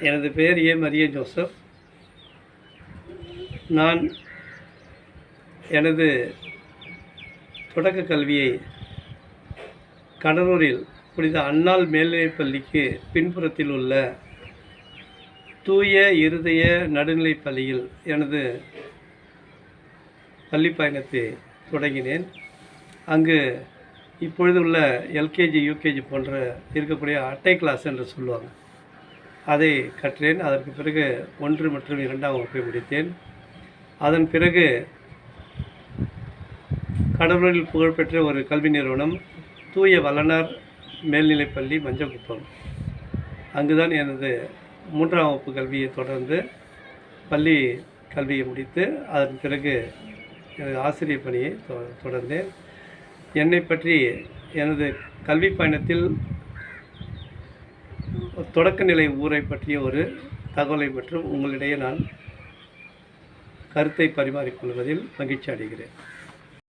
எனது பெயர் ஏ. மரிய ஜோசப். நான் எனது தொடக்க கல்வியை கடலூரில் புனித அன்னாள் மேல்நிலைப் பள்ளிக்கு பின்புறத்தில் உள்ள தூய இருதய நடுநிலைப் பள்ளியில் எனது பள்ளி பயணத்தை தொடங்கினேன். அங்கு இப்பொழுது உள்ள எல்கேஜி யூகேஜி போன்ற இருக்கக்கூடிய அட்டை கிளாஸ் என்று சொல்லுவாங்க. அதை கற்றேன். அதற்கு பிறகு ஒன்று மற்றும் இரண்டாம் வகுப்பை முடித்தேன். அதன் பிறகு கடலூரில் புகழ்பெற்ற ஒரு கல்வி நிறுவனம் தூய வல்லனார் மேல்நிலைப்பள்ளி மஞ்சக்குப்பம். அங்குதான் எனது மூன்றாம் வகுப்பு கல்வியை தொடர்ந்து பள்ளி கல்வியை முடித்து அதன் பிறகு எனது ஆசிரியர் பணியை தொ- தொடர்ந்தேன். என்னை பற்றி எனது கல்வி பயணத்தில் தொடக்கநிலை ஊரை பற்றிய ஒரு தகவலை மற்றும் உங்களிடையே நான் கருத்தை பரிமாறிக்கொள்வதில் மகிழ்ச்சி அடைகிறேன்.